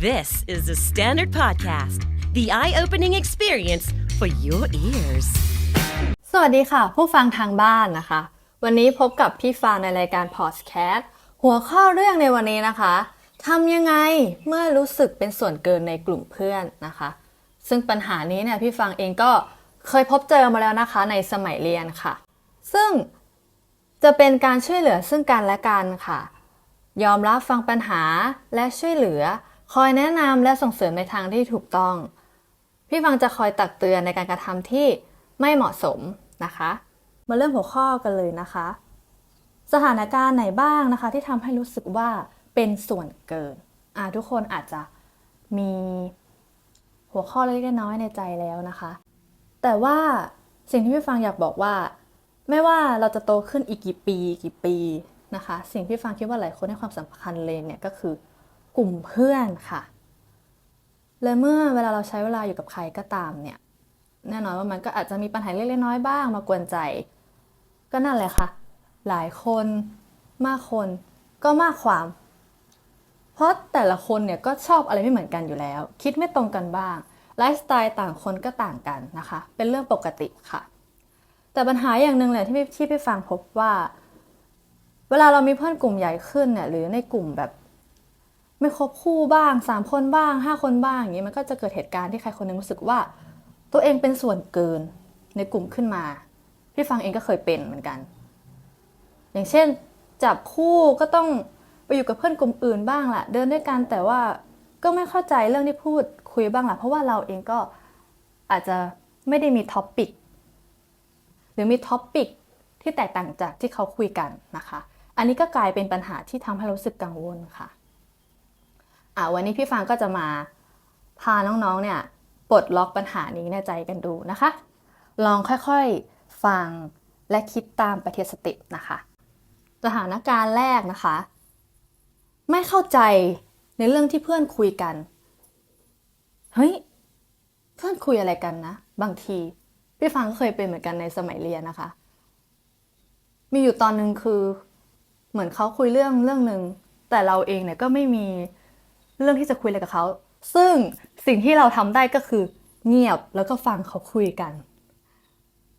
This is the Standard Podcast, the eye opening experience for your ears. สวัสดีค่ะ ผู้ฟังทางบ้านนะคะ วันนี้พบกับพี่ฟางในรายการพอดแคสต์หัวข้อเรื่องในวันนี้นะคะทำยังไงเมื่อรู้สึกเป็นส่วนเกินในกลุ่มเพื่อนนะคะ ซึ่งปัญหานี้เนี่ยพี่ฟางเองก็เคยพบเจอมาแล้วนะคะในสมัยเรียนค่ะ ซึ่งจะเป็นการช่วยเหลือซึ่งกันและกันค่ะ ยอมรับฟังปัญหาและช่วยเหลือ คอยแนะนำและส่งเสริมในทางที่ถูกต้อง พี่ฟังจะคอยตักเตือนในการกระทำที่ไม่เหมาะสมนะคะ มาเริ่มหัวข้อกันเลยนะคะ สถานการณ์ไหนบ้างนะคะ ที่ทำให้รู้สึกว่าเป็นส่วนเกินอ่าทุกคนอาจจะมีหัวข้อเล็กน้อยในใจแล้วนะคะ แต่ว่าสิ่งที่พี่ฟังอยากบอกว่า ไม่ว่าเราจะโตขึ้นอีกกี่ปีกี่ปีนะคะ สิ่งที่ฟังคิดว่าหลายคนให้ความสำคัญเลยเนี่ยก็คือ กลุ่มเพื่อนค่ะ และเมื่อเวลาเราใช้เวลาอยู่กับใครก็ตามเนี่ยแน่นอนว่ามันก็อาจจะมีปัญหาเล็กๆน้อยๆบ้างมากวนใจ ก็นั่นแหละค่ะ หลายคนมากคนก็มากความ เพราะแต่ละคนเนี่ยก็ชอบอะไรไม่เหมือนกันอยู่แล้ว คิดไม่ตรงกันบ้างไลฟ์สไตล์ต่างคนก็ต่างกันนะคะ เป็นเรื่องปกติค่ะ แต่ปัญหาอย่างหนึ่งเลยที่พี่ที่พี่ฟังพบว่า เวลาเรามีเพื่อนกลุ่มใหญ่ขึ้นเนี่ยหรือในกลุ่มแบบ ไม่ครบคู่บ้างสามคนบ้างห้าคนบ้างอย่างนี้มันก็จะเกิดเหตุการณ์ที่ใครคนหนึงรู้สึกว่า ตัวเองเป็นส่วนเกินในกลุ่มขึ้นมา พี่ฟังเองก็เคยเป็นเหมือนกัน อย่างเช่น จับคู่ก็ต้องไปอยู่กับเพื่อนกลุ่มอื่นบ้างล่ะ เดินด้วยกันแต่ว่าก็ไม่เข้าใจเรื่องที่พูดคุยบ้างล่ะ เพราะว่าเราเองก็อาจจะไม่ได้มีท็อปปิกหรือมีท็อปปิกที่แตกต่างจากที่เขาคุยกันนะคะ อันนี้ก็กลายเป็นปัญหาที่ทำให้รู้สึกกังวลค่ะ อ่าวันนี้พี่ฟังก็จะมาพาน้องๆเนี่ยปลดล็อกปัญหานี้ในใจกันดูนะคะ ลองค่อยๆฟังและคิดตามปทีละสต็ปนะคะ สถานการณ์แรกนะคะ ไม่เข้าใจในเรื่องที่เพื่อนคุยกัน เฮ้ย เพื่อนคุยอะไรกันนะ บางที พี่ฟังก็เคยเป็นเหมือนกันในสมัยเรียนนะคะ มีอยู่ตอนหนึ่งคือ เหมือนเขาคุยเรื่องเรื่องหนึ่งแต่เราเองเนี่ยก็ไม่มี เรื่องที่จะคุยอะไรกับเขา ซึ่งสิ่งที่เราทำได้ก็คือเงียบแล้วก็ฟังเขาคุยกัน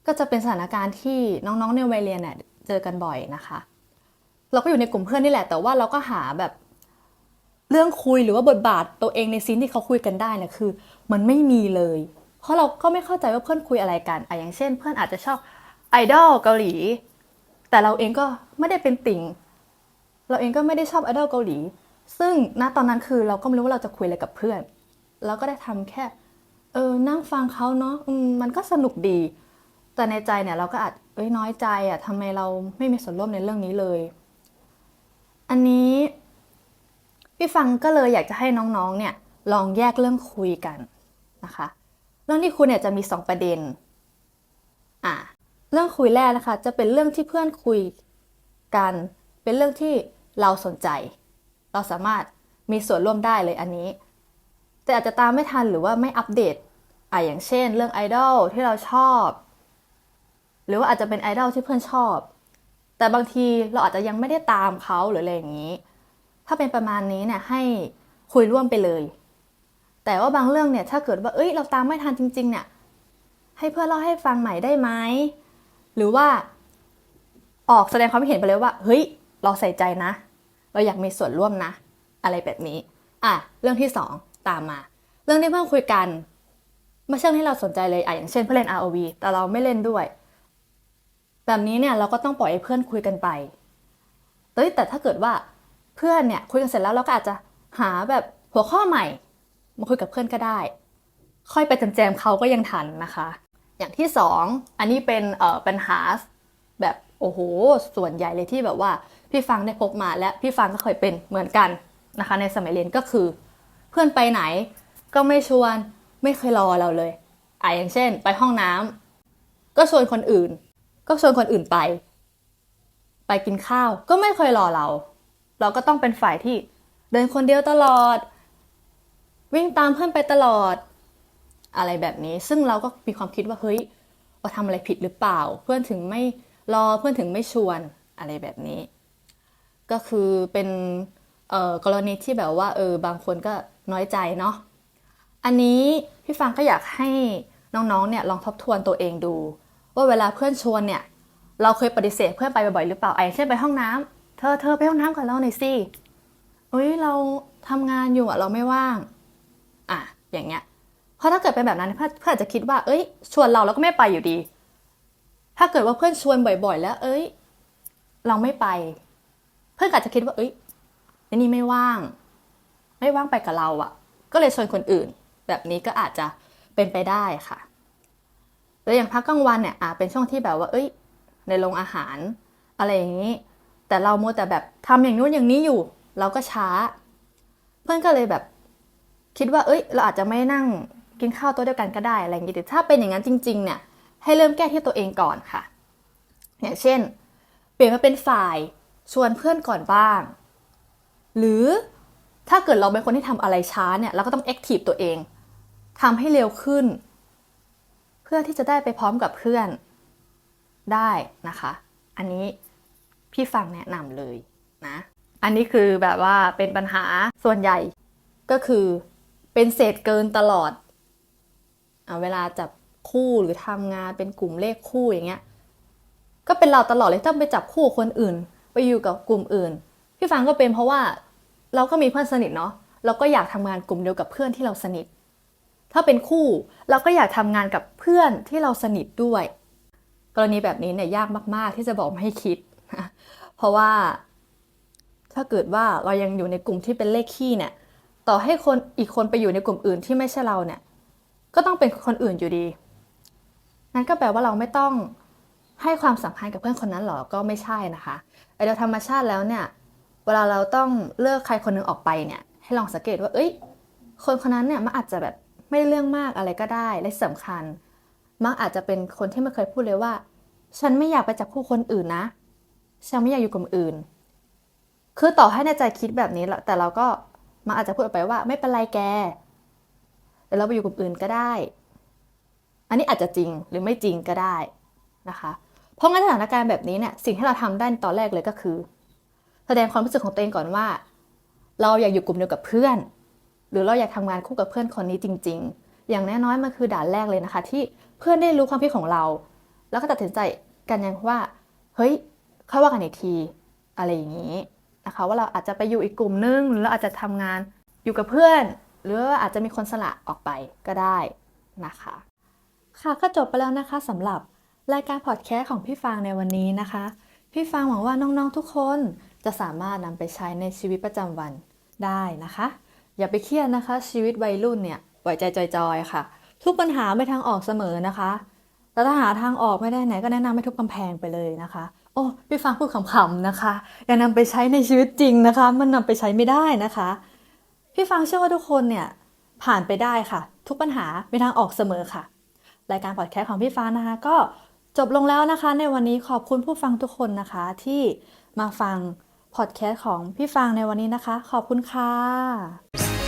ก็จะเป็นสถานการณ์ที่น้องๆ ในวัยเรียนเนี่ยเจอกันบ่อยนะคะ เราก็อยู่ในกลุ่มเพื่อนนี่แหละ แต่ว่าเราก็หาแบบเรื่องคุยหรือว่าบทบาทตัวเองในซีนที่เขาคุยกันได้เนี่ยคือ มันไม่มีเลย เพราะเราก็ไม่เข้าใจว่าเพื่อนคุยอะไรกันอะอย่างเช่น เพื่อนอาจจะชอบไอดอลเกาหลี แต่เราเองก็ไม่ได้เป็นติ่ง เราเองก็ไม่ได้ชอบไอดอลเกาหลี ซึ่งณตอนนั้นคือเราก็ไม่รู้ว่าเราจะคุยอะไรกับเพื่อน เราก็ได้ทำแค่เออนั่งฟังเขาเนาะมมันก็สนุกดี แต่ในใจเนี่ยเราก็อาจเอ้ยน้อยใจอะทำไมเราไม่มีส่วนร่วมในเรื่องนี้เลย อันนี้พี่ฟังก็เลยอยากจะให้น้องๆเนี่ยลองแยกเรื่องคุยกันนะคะ เรื่องที่คุยเนี่ยจะมีสองประเด็นอะเรื่องคุยแรกนะคะ จะเป็นเรื่องที่เพื่อนคุยกัน เป็นเรื่องที่เราสนใจ เราสามารถมีส่วนร่วมได้เลยอันนี้ แต่อาจจะตามไม่ทันหรือว่าไม่อัปเดตอะอย่างเช่น เรื่องไอดอลที่เราชอบ หรือว่าอาจจะเป็นไอดอลที่เพื่อนชอบ แต่บางทีเราอาจจะยังไม่ได้ตามเขาหรืออะไรอย่างนี้ ถ้าเป็นประมาณนี้เนี่ยให้คุยร่วมไปเลย แต่ว่าบางเรื่องเนี่ยถ้าเกิดว่าเอ้ยเราตามไม่ทันจริง ๆ เนี่ย ให้เพื่อนเล่าให้ฟังใหม่ได้ไหมหรือว่าออกแสดงความคิดเห็นไปเลยว่า เฮ้ย เราใส่ใจนะ เราอยากมีส่วนร่วมนะ อะไรแบบนี้ อะ เรื่องที่สองตามมา เรื่องที่เพื่อนคุยกันไม่ใช่เรื่องที่เราสนใจเลยอะอย่างเช่นเพื่อนเล่น ROV แต่เราไม่เล่นด้วย แบบนี้เนี่ยเราก็ต้องปล่อยให้เพื่อนคุยกันไปแต่ถ้าเกิดว่าเพื่อนเนี่ยคุยกันเสร็จแล้วเราก็อาจจะหาแบบหัวข้อใหม่มาคุยกับเพื่อนก็ได้ ค่อยไปแจมๆเขาก็ยังทันนะคะ อย่างที่สองอันนี้เป็นเอ่อปัญหาแบบโอ้โห ส่วนใหญ่เลยที่แบบว่า พี่ฟังได้พบมาและพี่ฟังก็เคยเป็นเหมือนกันนะคะ ในสมัยเรียนก็คือ เพื่อนไปไหนก็ไม่ชวนไม่เคยรอเราเลยอะอย่างเช่น ไปห้องน้ำก็ชวนคนอื่น ก็ชวนคนอื่นไป ไปกินข้าวก็ไม่เคยรอเรา เราก็ต้องเป็นฝ่ายที่เดินคนเดียวตลอด วิ่งตามเพื่อนไปตลอด อะไรแบบนี้ซึ่งเราก็มีความคิดว่าเฮ้ยเราทำอะไรผิดหรือเปล่า เพื่อนถึงไม่รอเพื่อนถึงไม่ชวนอะไรแบบนี้ ก็คือเป็นกรณีที่แบบว่าเออบางคนก็น้อยใจเนาะอันนี้พี่ฟังก็อยากให้น้องๆเนี่ยลองทบทวนตัวเองดู ว่าเวลาเพื่อนชวนเนี่ยเราเคยปฏิเสธเพื่อนไปบ่อยๆหรือเปล่าไอ้เช่นไปห้องน้ำเธอเธอไปห้องน้ำกับเราหน่อยสิเอ้ยเราทำงานอยู่อะเราไม่ว่างอะอย่างเงี้ยเพราะถ้าเกิดเป็นแบบนั้นเพื่อนอาจจะคิดว่า เอ้ย ชวนเราแล้วก็ไม่ไปอยู่ดี ถ้าเกิดว่าเพื่อนชวนบ่อย ๆ แล้ว เอ้ย เราไม่ไป พื่อนอาจจะคิดว่า เอ้ยนี่ไม่ว่าง ไม่ว่างไปกับเราอะก็เลยชวนคนอื่น แบบนี้ก็อาจจะเป็นไปได้ค่ะ แล้วอย่างพักกลางวันเนี่ยอาจเป็นช่วงที่แบบว่า เอ้ย ในโรงอาหาร อะไรอย่างนี้ แต่เราโมวแต่แบบทำอย่างนู้นอย่างนี้อยู่ เราก็ช้า เพื่อนก็เลยแบบ คิดว่า เอ้ย เราอาจจะไม่นั่งกินข้าวโต๊ะเดียวกันก็ได้อะไรอย่างนี้แต่ถ้าเป็นอย่างนั้นจริง ๆ เนี่ย ให้เริ่มแก้ที่ตัวเองก่อนค่ะ อย่างเช่น เปลี่ยนมาเป็นฝ่าย ชวนเพื่อนก่อนบ้าง หรือถ้าเกิดเราเป็นคนที่ทำอะไรช้าเนี่ยเราก็ต้องแอคทีฟตัวเองทำให้เร็วขึ้น เพื่อที่จะได้ไปพร้อมกับเพื่อนได้นะคะ อันนี้พี่ฟังแนะนำเลยนะ อันนี้คือแบบว่าเป็นปัญหาส่วนใหญ่ก็คือเป็นเศษเกินตลอดเอเวลาจับคู่หรือทำงานเป็นกลุ่มเลขคู่อย่างเงี้ย ก็เป็นเราตลอดเลยต้องไปจับคู่คนอื่น อยู่กับกลุ่มอื่น พี่ฟังก็เป็นเพราะว่าเราก็มีเพื่อนสนิทเนาะเราก็อยากทำงานกลุ่มเดียวกับเพื่อนที่เราสนิท ถ้าเป็นคู่เราก็อยากทำงานกับเพื่อนที่เราสนิทด้วย กรณีแบบนี้เนี่ยยากมาก ๆ ที่จะบอกไม่ให้คิด เพราะว่าถ้าเกิดว่าเรายังอยู่ในกลุ่มที่เป็นเลขขี้เนี่ย ต่อให้คนอีกคนไปอยู่ในกลุ่มอื่นที่ไม่ใช่เราเนี่ย ก็ต้องเป็นคนอื่นอยู่ดี นั่นก็แปลว่าเราไม่ต้อง ให้ความสำคัญกับเพื่อนคนนั้นหรอก็ไม่ใช่นะคะไอโดยธรรมชาติแล้วเนี่ยเวลาเราต้องเลิกใครคนนึงออกไปเนี่ยให้ลองสังเกตว่า เอ้ย คนคนนั้นเนี่ยมันอาจจะแบบไม่ได้เรื่องมากอะไรก็ได้และสำคัญ มักอาจจะเป็นคนที่ไม่เคยพูดเลยว่า ฉันไม่อยากไปจับคู่คนอื่นนะ ฉันไม่อยากอยู่กลุ่มอื่น คือต่อให้ในใจคิดแบบนี้แล้วแต่เราก็มันอาจจะพูดออกไปว่า ไม่เป็นไรแกเดี๋ยวเราไปอยู่กลุ่มอื่นก็ได้ อันนี้อาจจะจริงหรือไม่จริงก็ได้นะคะ เพราะงั้นสถานการณ์แบบนี้เนี่ยสิ่งที่เราทำได้ตอนแรกเลยก็คือ แสดงความรู้สึกของตัวเองก่อนว่า เราอยากอยู่กลุ่มเดียวกับเพื่อน หรือเราอยากทำงานคู่กับเพื่อนคนนี้จริง ๆ อย่างแน้อยมันคือด่านแรกเลยนะคะ ที่เพื่อนได้รู้ความคิดของเรา แล้วก็ตัดสินใจกันยังว่าเฮ้ยค่อยว่ากันอีกทีอะไรอย่างนี้นะคะว่าเราอาจจะไปอยู่อีกกลุ่มนึงหรือเราอาจจะทำงานอยู่กับเพื่อน หรืออาจจะมีคนสละออกไปก็ได้นะคะ ค่ะก็จบไปแล้วนะคะสำหรับ รายการพอดแคสต์ของพี่ฟางในวันนี้นะคะ พี่ฟางหวังว่าน้องๆทุกคนจะสามารถนำไปใช้ในชีวิตประจำวันได้นะคะ อย่าไปเครียดนะคะ ชีวิตวัยรุ่นเนี่ยปล่อยใจจอยๆค่ะ ทุกปัญหาไม่ทางออกเสมอนะคะแต่ถ้าหาทางออกไม่ได้ไหนก็แนะนำให้ทุบกำแพงไปเลยนะคะ โอ้พี่ฟังพูดขำๆนะคะ อย่านำไปใช้ในชีวิตจริงนะคะ มันนำไปใช้ไม่ได้นะคะ พี่ฟังเชื่อว่าทุกคนเนี่ยผ่านไปได้ค่ะ ทุกปัญหามีทางออกเสมอค่ะ รายการพอดแคสต์ของพี่ฟ้านะคะ ก็ จบลงแล้วนะคะในวันนี้ขอบคุณผู้ฟังทุกคนนะคะที่มาฟังพอดแคสต์ของพี่ฟางในวันนี้นะคะ ขอบคุณค่ะ